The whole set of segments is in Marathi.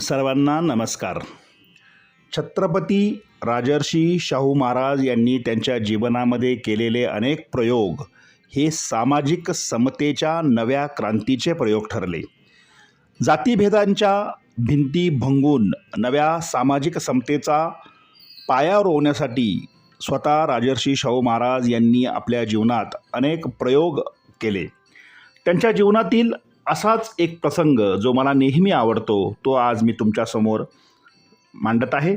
सर्वांना नमस्कार. छत्रपती राजर्षी शाहू महाराज यांनी त्यांच्या जीवनामध्ये केलेले अनेक प्रयोग हे सामाजिक समतेच्या नव्या क्रांतीचे प्रयोग ठरले. जातीभेदांच्या भिंती भंगून नव्या सामाजिक समतेचा पाया रोवण्यासाठी स्वतः राजर्षी शाहू महाराज यांनी आपल्या जीवनात अनेक प्रयोग केले. त्यांच्या जीवनातील असाच एक प्रसंग जो मला नेहमी आवडतो तो आज मी तुमच्यासमोर मांडत आहे.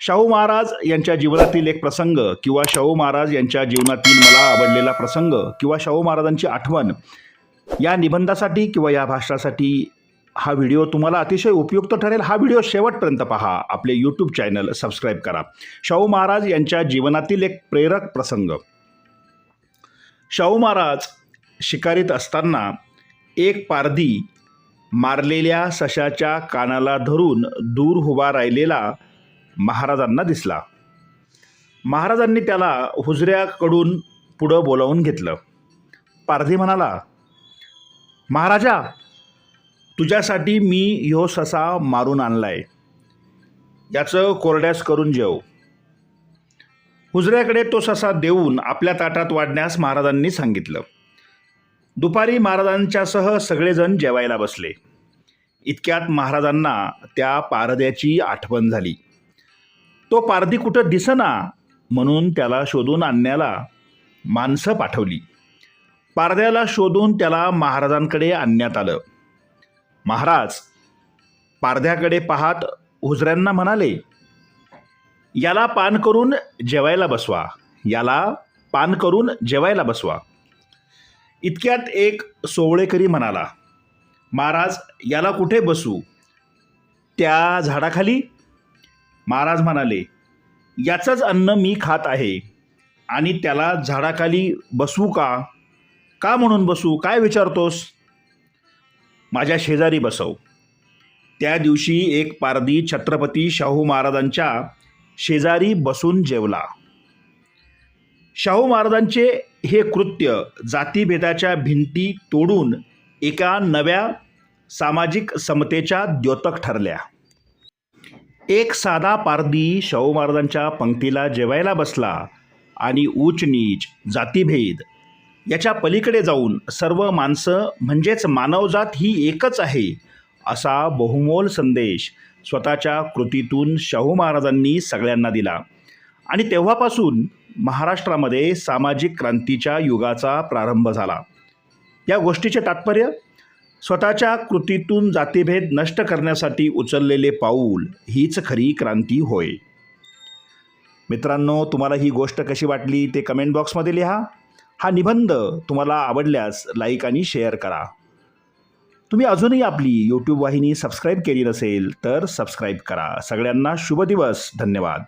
शाहू महाराज यांच्या जीवनातील एक प्रसंग किंवा शाहू महाराज यांच्या जीवनातील मला आवडलेला प्रसंग किंवा शाहू महाराजांची आठवण या निबंधासाठी किंवा या भाषणासाठी हा व्हिडिओ तुम्हाला अतिशय उपयुक्त ठरेल. हा व्हिडिओ शेवटपर्यंत पहा. आपले यूट्यूब चॅनल सबस्क्राईब करा. शाहू महाराज यांच्या जीवनातील एक प्रेरक प्रसंग. शाहू महाराज शिकारीत असताना एक पारधी मारलेल्या सशाच्या कानाला धरून दूर उभा राहिलेला महाराजांना दिसला. महाराजांनी त्याला हुजऱ्याकडून पुढं बोलावून घेतलं. पारधी म्हणाला महाराजा तुझ्यासाठी मी ह्यो ससा मारून आणलाय. याचं कोरड्यास करून जेव. हुजऱ्याकडे तो ससा देऊन आपल्या ताटात वाढण्यास महाराजांनी सांगितलं. दुपारी महाराजांच्यासह सगळेजण जेवायला बसले. इतक्यात महाराजांना त्या पारद्याची आठवण झाली. तो पारधी कुठं दिसना म्हणून त्याला शोधून आणण्याला माणसं पाठवली. पारद्याला शोधून त्याला महाराजांकडे आणण्यात आलं. महाराज पारध्याकडे पाहत हुजऱ्यांना म्हणाले याला पान करून जेवायला बसवा. याला पान करून जेवायला बसवा. इतक्यात एक सोवळेकरी म्हणाला महाराज याला कुठे बसू? त्या झाडाखाली? महाराज म्हणाले याचंच अन्न मी खात आहे आणि त्याला झाडाखाली बसवू का? का म्हणून बसू? काय विचारतोस? माझ्या शेजारी बसव. त्या दिवशी एक पारधी छत्रपती शाहू महाराजांच्या शेजारी बसून जेवला. शाहू महाराजांचे हे कृत्य जातीभेदाच्या भिंती तोडून एका नव्या सामाजिक समतेच्या द्योतक ठरल्या. एक साधा पारधी शाहू महाराजांच्या पंक्तीला जेवायला बसला आणि ऊच नीच जातीभेद याच्या पलीकडे जाऊन सर्व माणसं म्हणजेच मानवजात ही एकच आहे असा बहुमोल संदेश स्वतःच्या कृतीतून शाहू महाराजांनी सगळ्यांना दिला. आणि तेव्हापासून महाराष्ट्रामध्ये सामाजिक क्रांतीच्या युगाचा प्रारंभ झाला. या गोष्टीचे तात्पर्य स्वतःच्या कृतीतून जातीभेद नष्ट करण्यासाठी उचललेले पाऊल हीच खरी क्रांती होय. मित्रांनो तुम्हाला ही गोष्ट कशी वाटली ते कमेंट बॉक्समध्ये लिहा. हा निबंध तुम्हाला आवडल्यास लाईक आणि शेअर करा. तुम्ही अजूनही आपली यूट्यूब वाहिनी सबस्क्राईब केली नसेल तर सबस्क्राईब करा. सगळ्यांना शुभ दिवस. धन्यवाद.